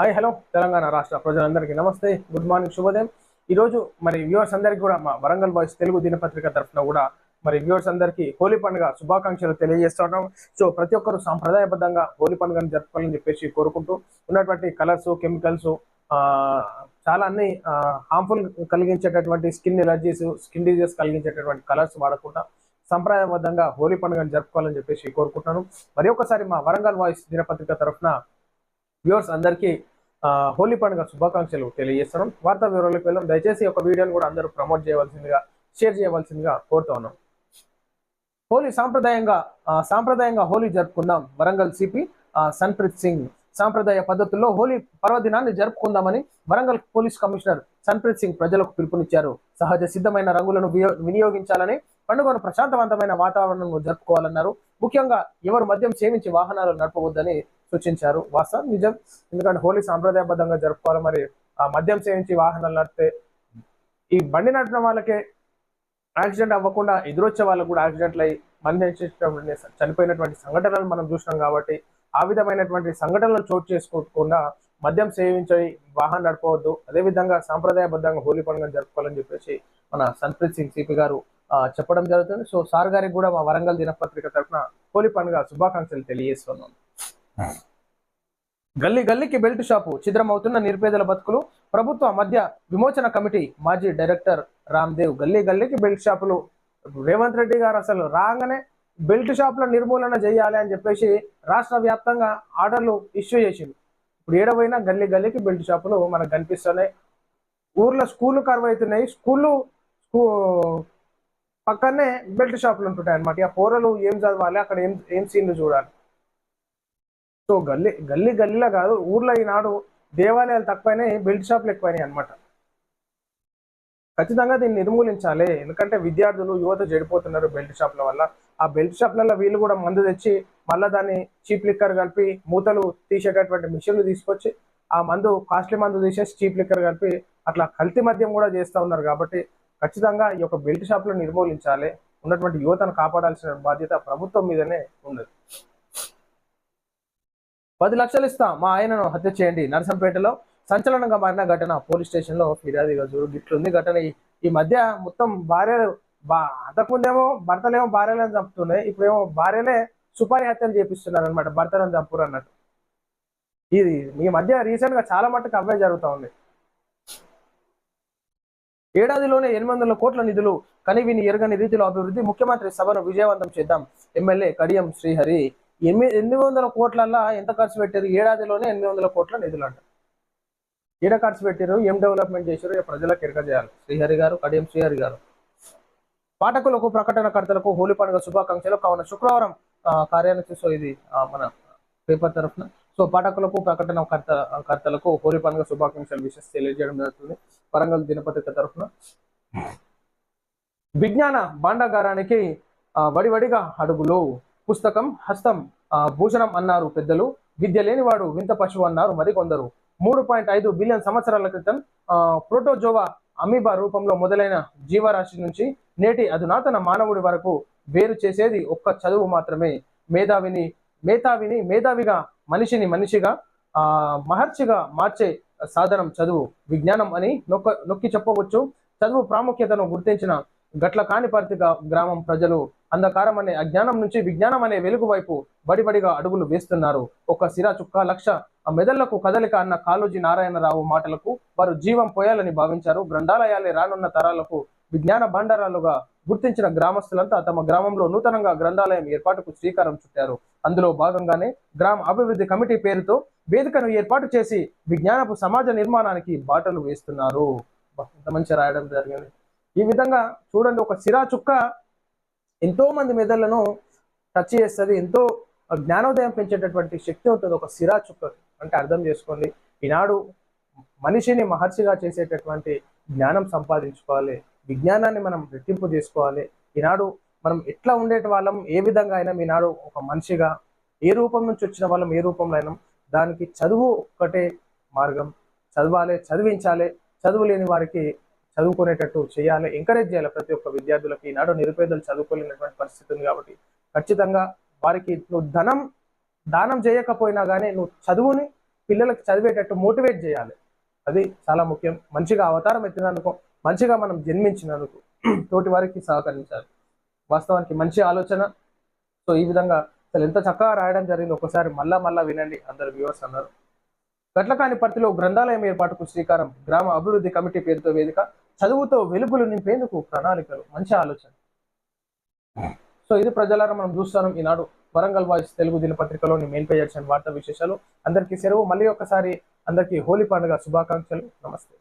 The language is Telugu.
హాయ్ హలో తెలంగాణ రాష్ట్ర ప్రజలందరికీ నమస్తే. గుడ్ మార్నింగ్ శుభోదయం. ఈరోజు మరి వ్యూవర్స్ అందరికీ కూడా మా వరంగల్ బాయ్స్ తెలుగు దినపత్రిక తరఫున కూడా మరి వ్యూవర్స్ అందరికీ హోలీ పండుగ శుభాకాంక్షలు తెలియజేస్తున్నాం. సో ప్రతి ఒక్కరు సాంప్రదాయబద్ధంగా హోలీ పండుగను జరుపుకోవాలని చెప్పేసి కోరుకుంటూ ఉన్నటువంటి కలర్స్ కెమికల్స్ చాలా అన్ని హార్మ్ఫుల్ కలిగించేటటువంటి స్కిన్ ఎలర్జీస్ స్కిన్ డిజీజెస్ కలిగించేటటువంటి కలర్స్ వాడకుండా సంప్రదాయబద్ధంగా హోలీ పండుగను జరుపుకోవాలని చెప్పేసి కోరుకుంటున్నాను. మరి ఒకసారి మా వరంగల్ వాయిస్ దినపత్రిక తరఫున వ్యూవర్స్ అందరికీ హోలీ పండుగ శుభాకాంక్షలు తెలియజేస్తున్నాం. వార్తా వివరాలకు వెళ్ళాం దయచేసి ఒక వీడియోని కూడా అందరూ ప్రమోట్ చేయవలసిందిగా షేర్ చేయవలసిందిగా కోరుతా ఉన్నాం. హోలీ సాంప్రదాయంగా ఆ, సాంప్రదాయంగా హోలీ జరుపుకుందాం. వరంగల్ సిపి సన్ప్రీత్ సింగ్ సాంప్రదాయ పద్ధతుల్లో హోలీ పర్వదినాన్ని జరుపుకుందామని వరంగల్ పోలీస్ కమిషనర్ సన్ప్రీత్ సింగ్ ప్రజలకు పిలుపునిచ్చారు. సహజ సిద్ధమైన రంగులను వినియోగించాలని పండుగను ప్రశాంతవంతమైన వాతావరణంలో జరుపుకోవాలన్నారు. ముఖ్యంగా ఎవరు మద్యం సేవించి వాహనాలు నడపవద్దని సూచించారు. వాస్తవం నిజం. ఎందుకంటే హోలీ సాంప్రదాయబద్ధంగా జరుపుకోవాలి. మరి మద్యం సేవించి వాహనాలు నడిపితే ఈ బండి నడిపిన వాళ్ళకే యాక్సిడెంట్ అవ్వకుండా ఎదురొచ్చే వాళ్ళకు కూడా యాక్సిడెంట్లు అయ్యి మరణించేటటువంటి చనిపోయినటువంటి సంఘటనలు మనం చూసినాం కాబట్టి ఆ విధమైనటువంటి సంఘటనలు చోటు చేసుకోకుండా మద్యం సేవించి వాహనం నడపవద్దు. అదేవిధంగా సాంప్రదాయబద్ధంగా హోలీ పండుగను జరుపుకోవాలని చెప్పేసి మన సన్ప్రీత్ సింగ్ సిపి గారు ఆ, చెప్పడం జరుగుతుంది. సో సార్ గారికి కూడా మా వరంగల్ దినపత్రిక తరఫున హోలీ పండుగ శుభాకాంక్షలు తెలియజేస్తున్నాం. గల్లీ గల్లీకి బెల్ట్ షాపు ఛిద్రమవుతున్న నిరుపేదల బతుకులు. ప్రభుత్వ మధ్య విమోచన కమిటీ మాజీ డైరెక్టర్ రామ్దేవ్ గల్లీ గల్లీకి బెల్ట్ షాపులు. రేవంత్ రెడ్డి గారు అసలు రాగానే బెల్ట్ షాపుల నిర్మూలన చేయాలి అని చెప్పేసి రాష్ట్ర వ్యాప్తంగా ఆర్డర్లు ఇష్యూ చేసింది ఇప్పుడు ఏడవైనా గల్లీ గల్లీకి బెల్ట్ షాపులు మనకు కనిపిస్తున్నాయి. ఊర్లో స్కూళ్ళు కరువు అవుతున్నాయి స్కూళ్ళు స్కూ పక్కనే బెల్ట్ షాపులు ఉంటుంటాయి అనమాట ఆ పోరలు ఏం చదవాలి? అక్కడ ఏం ఏం సీన్లు చూడాలి? సో గల్లీ గల్లీ గల్లీలో కాదు ఊర్లో ఈనాడు దేవాలయాలు తక్కువైనాయి బెల్ట్ షాపులు ఎక్కువైనాయి అనమాట ఖచ్చితంగా దీన్ని నిర్మూలించాలి. ఎందుకంటే విద్యార్థులు యువత చెడిపోతున్నారు బెల్ట్ షాప్ల వల్ల. ఆ బెల్ట్ షాప్లలో వీళ్ళు కూడా మందు తెచ్చి మళ్ళీ దాన్ని చీప్ లిక్కర్ కలిపి మూతలు తీసేటటువంటి మిషన్లు తీసుకొచ్చి ఆ మందు కాస్ట్లీ మందు తీసేసి చీప్ లిక్కర్ కలిపి అట్లా కల్తీ మద్యం కూడా చేస్తూ ఉన్నారు కాబట్టి ఖచ్చితంగా ఈ యొక్క బెల్ట్ షాప్లు నిర్మూలించాలి. ఉన్నటువంటి యువతను కాపాడాల్సిన బాధ్యత ప్రభుత్వం మీదనే ఉన్నది. పది లక్షలు ఇస్తా. మా ఆయనను హత్య చేయండి. నరసంపేటలో సంచలనంగా మారిన ఘటన. పోలీస్ స్టేషన్లో ఫిర్యాదుగా చూడు గిట్లుంది ఘటన. ఈ- మధ్య మొత్తం భార్యలు బా అంతకుముందేమో భర్తలేమో భార్యలను చంపుతున్నాయి. ఇప్పుడేమో భార్యలే సుపారి హత్యలు చేపిస్తున్నారు అనమాట భర్తలను చంపురు అన్నట్టు. ఇది ఈ మధ్య రీసెంట్గా చాలా మట్టుకు అవే జరుగుతూ ఉంది. ఏడాదిలోనే ఎనిమిది వందల కోట్ల నిధులు కనివిని ఎరగని రీతిలో అభివృద్ధి. ముఖ్యమంత్రి సభను విజయవంతం చేద్దాం. ఎమ్మెల్యే కడియం శ్రీహరి ఎనిమిది ఎనిమిది వందల కోట్లల్లా ఎంత ఖర్చు పెట్టారు? ఏడాదిలోనే ఎనిమిది వందల కోట్ల నిధులు అంట ఏడ ఖర్చు పెట్టారు? ఏం డెవలప్మెంట్ చేశారు? ప్రజలకు ఎరక చేయాలి. శ్రీహరి గారు కడియం శ్రీహరి గారు. పాఠకులకు ప్రకటనకర్తలకు హోలీ పండుగ శుభాకాంక్షలు. కావున శుక్రవారం ఆ, కార్యాలయం సో ఇది మన పేపర్ తరఫున. సో పాఠకులకు ప్రకటన కర్త కర్తలకు హోలీ పండుగ శుభాకాంక్షలు విషయం తెలియజేయడం జరుగుతుంది. వరంగల్ దినపత్రిక తరఫున. విజ్ఞాన భాండాగారానికి వడివడిగా అడుగులు. పుస్తకం హస్తం ఆ, భూషణం అన్నారు పెద్దలు. విద్య లేనివాడు వింత పశువు అన్నారు మరికొందరు మూడు పాయింట్ ఐదు బిలియన్ సంవత్సరాల క్రితం ప్రోటోజోవా అమీబా రూపంలో మొదలైన జీవరాశి నుంచి నేటి అధునాతన మానవుడి వరకు వేరు చేసేది ఒక్క చదువు మాత్రమే. మేధావిని మేధావిని మేధావిగా మనిషిని మనిషిగా ఆ మహర్షిగా మార్చే సాధనం చదువు. విజ్ఞానం అని నొక్క నొక్కి చెప్పవచ్చు. చదువు ప్రాముఖ్యతను గుర్తించిన గట్ల కానిపర్తిగా గ్రామం ప్రజలు అంధకారం అనే అజ్ఞానం నుంచి విజ్ఞానం అనే వెలుగు వైపు బడిబడిగా అడుగులు వేస్తున్నారు. ఒక సిరా చుక్క లక్ష ఆ మెదళ్ళకు కదలిక అన్న కాళోజీ నారాయణరావు మాటలకు వారు జీవం పోయాలని భావించారు. గ్రంథాలయాలే రానున్న తరాలకు విజ్ఞాన భాండారాలుగా గుర్తించిన గ్రామస్తులంతా తమ గ్రామంలో నూతనంగా గ్రంథాలయం ఏర్పాటుకు శ్రీకారం చుట్టారు. అందులో భాగంగానే గ్రామ అభివృద్ధి కమిటీ పేరుతో వేదికను ఏర్పాటు చేసి విజ్ఞానపు సమాజ నిర్మాణానికి బాటలు వేస్తున్నారు. మంచి రాయడం జరిగింది. ఈ విధంగా చూడండి ఒక సిరా చుక్క ఎంతో మంది మెదళ్ళను టచ్ చేస్తుంది ఎంతో జ్ఞానోదయం పెంచేటటువంటి శక్తి ఉంటుంది ఒక సిరా చుక్క. అంటే అర్థం చేసుకోండి ఈనాడు మనిషిని మహర్షిగా చేసేటటువంటి జ్ఞానం సంపాదించుకోవాలి విజ్ఞానాన్ని మనం రెట్టింపు చేసుకోవాలి. ఈనాడు మనం ఎట్లా ఉండేటి వాళ్ళం ఏ విధంగా అయినా ఈనాడు ఒక మనిషిగా ఏ రూపం నుంచి వచ్చిన వాళ్ళం ఏ రూపంలో అయినా దానికి చదువు ఒక్కటే మార్గం. చదవాలి చదివించాలి చదువు లేని వారికి చదువుకునేటట్టు చేయాలి ఎంకరేజ్ చేయాలి ప్రతి ఒక్క విద్యార్థులకి. ఈనాడు నిరుపేదలు చదువుకోలేనటువంటి పరిస్థితి ఉంది కాబట్టి ఖచ్చితంగా వారికి నువ్వు ధనం దానం చేయకపోయినా కానీ నువ్వు చదువుని పిల్లలకు చదివేటట్టు మోటివేట్ చేయాలి. అది చాలా ముఖ్యం. మంచిగా అవతారం ఎత్తినందుకు మంచిగా మనం జన్మించినందుకు తోటి వారికి సహకరించాలి. వాస్తవానికి మంచి ఆలోచన. సో ఈ విధంగా అసలు ఎంత చక్కగా రాయడం జరిగింది ఒకసారి మళ్ళా మళ్ళా వినండి. అందరు వ్యూవర్స్ అన్నారు గట్లకాని పర్తిలో గ్రంథాలయం ఏర్పాటుకు శ్రీకారం గ్రామ అభివృద్ధి కమిటీ పేరుతో వేదిక. చదువుతో వెలుగులు నింపేందుకు ప్రణాళికలు. మంచి ఆలోచన. సో ఇది ప్రజలారా మనం చూస్తున్నాం ఈనాడు. వరంగల్ వాయిస్ తెలుగు దినపత్రికలోని మెయిన్ పేజ్ వార్తా విశేషాలు. అందరికీ సెలవు మళ్ళీ ఒకసారి అందరికీ హోలీ పండుగ శుభాకాంక్షలు. నమస్తే.